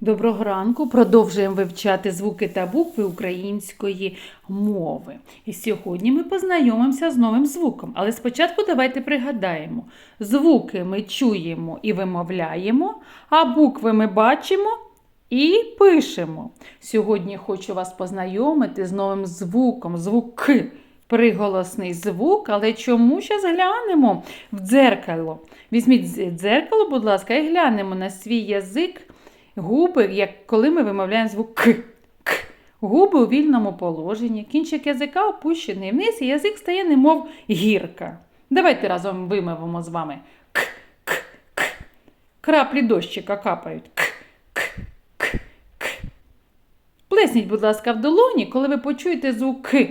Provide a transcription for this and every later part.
Доброго ранку. Продовжуємо вивчати звуки та букви української мови. І сьогодні ми познайомимося з новим звуком. Але спочатку давайте пригадаємо: звуки ми чуємо і вимовляємо, а букви ми бачимо і пишемо. Сьогодні хочу вас познайомити з новим звуком. Звук. Приголосний звук, але чому зараз глянемо в дзеркало? Візьміть дзеркало, будь ласка, і глянемо на свій язик губи, як коли ми вимовляємо звук К. К. Губи у вільному положенні, кінчик язика опущений вниз, і язик стає немов гірка. Давайте разом вимовимо з вами К, К, К. Краплі дощика капають. К, К, К, К. Плесніть, будь ласка, в долоні, коли ви почуєте звук К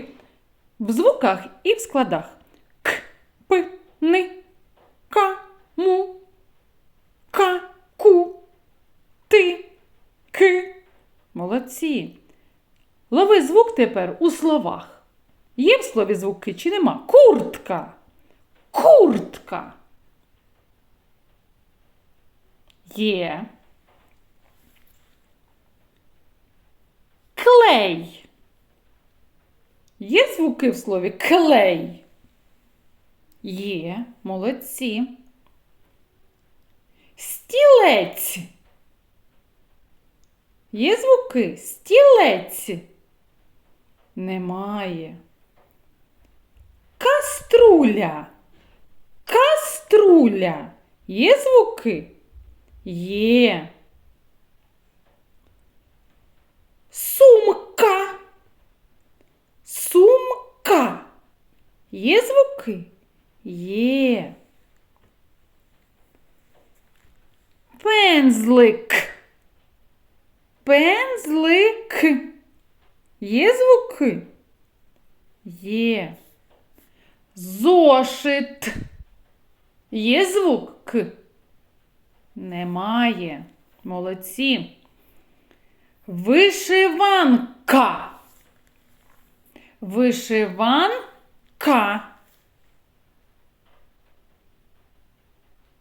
в звуках і в складах. К, П, Н, К, Му, К, Ку, Ти, К. Молодці. Лови звук тепер у словах. Є в слові звуки чи нема? Куртка. Куртка. Є. Клей. Є звуки в слові клей? Є, молодці. Стілець. Є звуки? Стілець. Немає. Каструля. Каструля. Є звуки? Є. Сумка. Сумка. Є звуки? Є. Пензлик. Пензлик. Є звуки? Є. Зошит. Є звук К? Немає. Молодці. Вишиванка. Вишиванка.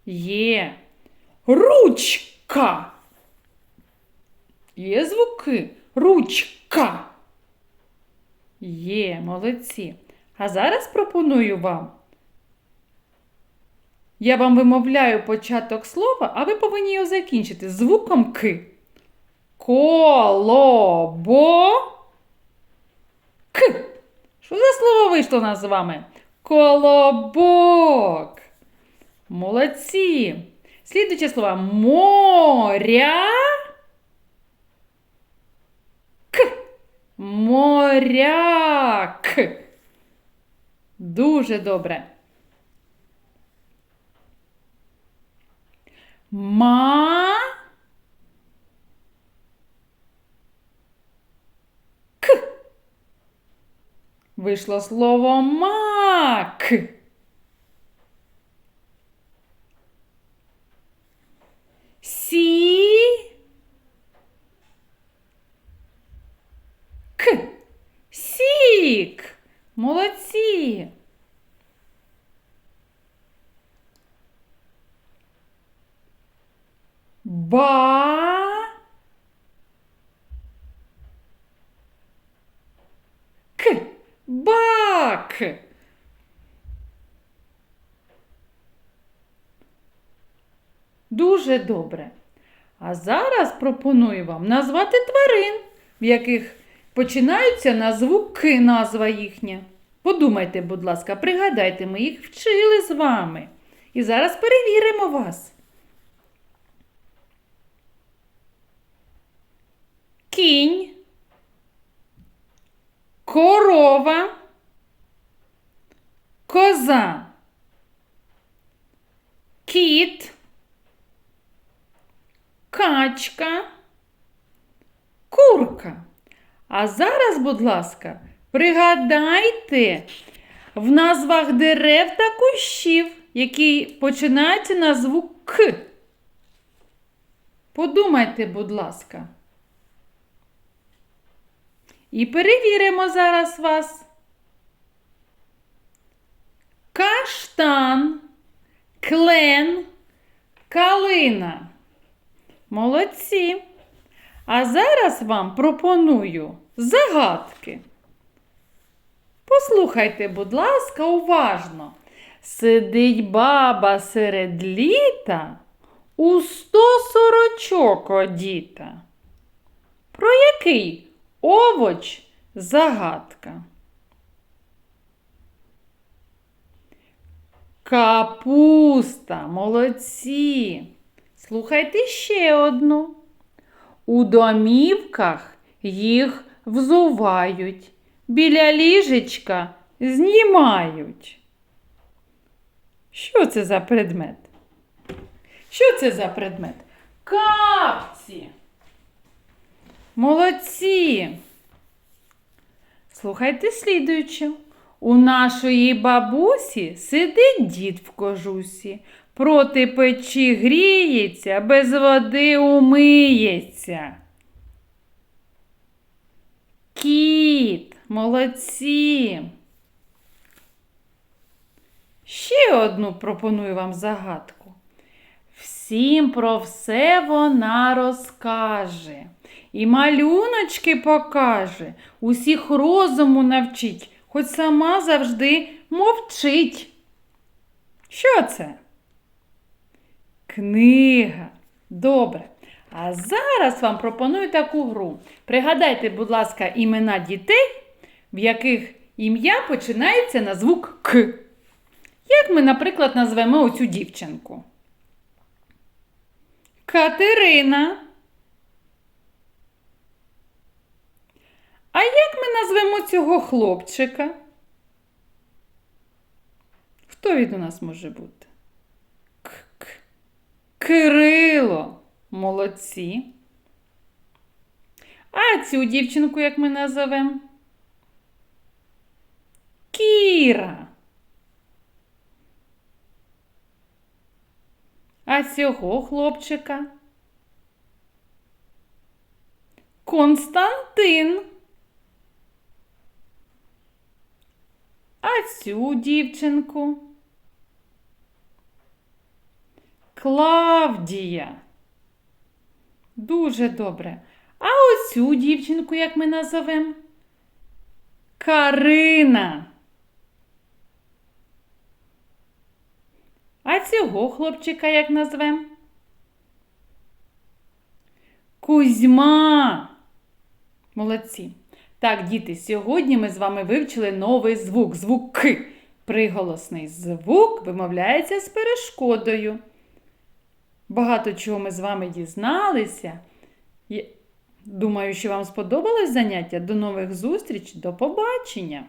Є. Ручка. Є звуки. Ручка. Є, молодці. А зараз пропоную вам. Я вам вимовляю початок слова, а ви повинні його закінчити звуком К. Колобо. К. Що за слово вийшло у нас з вами? Колобок. Молодці. Слідуюче слово моря. К. Моряк. Дуже добре. Ма. К. Вийшло слово мак. Сі. К. Сік. Молодці. Ба. К. Бак. Дуже добре. А зараз пропоную вам назвати тварин, в яких починаються на звук К назва їхня. Подумайте, будь ласка, пригадайте, ми їх вчили з вами. І зараз перевіримо вас. Кінь, корова, коза, кіт, качка, курка. А зараз, будь ласка, пригадайте в назвах дерев та кущів, які починаються на звук К. Подумайте, будь ласка. І перевіримо зараз вас. Каштан, клен, калина. Молодці. А зараз вам пропоную загадки. Послухайте, будь ласка, уважно. Сидить баба серед літа у сто сорочок одіта. Про який овоч загадка? Капуста, молодці. Слухайте ще одну. У домівках їх взувають, біля ліжечка знімають. Що це за предмет? Що це за предмет? Капці. Молодці. Слухайте слідуюче. У нашої бабусі сидить дід в кожусі, проти печі гріється, без води умиється. Кіт, молодці. Ще одну пропоную вам загадку. Всім про все вона розкаже. І малюночки покаже, усіх розуму навчить, хоч сама завжди мовчить. Що це? Книга. Добре. А зараз вам пропоную таку гру. Пригадайте, будь ласка, імена дітей, в яких ім'я починається на звук К. Як ми, наприклад, назвемо оцю дівчинку? Катерина. А як ми назвемо цього хлопчика? Хто він у нас може бути? К-к. Кирило. Молодці. А цю дівчинку як ми назовемо? Кіра. А цього хлопчика? Константин. А цю дівчинку? Клавдія. Дуже добре. А оцю дівчинку, як ми назовемо? Карина. А цього хлопчика як назвем? Кузьма. Молодці. Так, діти, сьогодні ми з вами вивчили новий звук, звук К. Приголосний звук вимовляється з перешкодою. Багато чого ми з вами дізналися. Думаю, що вам сподобалось заняття. До нових зустріч, до побачення!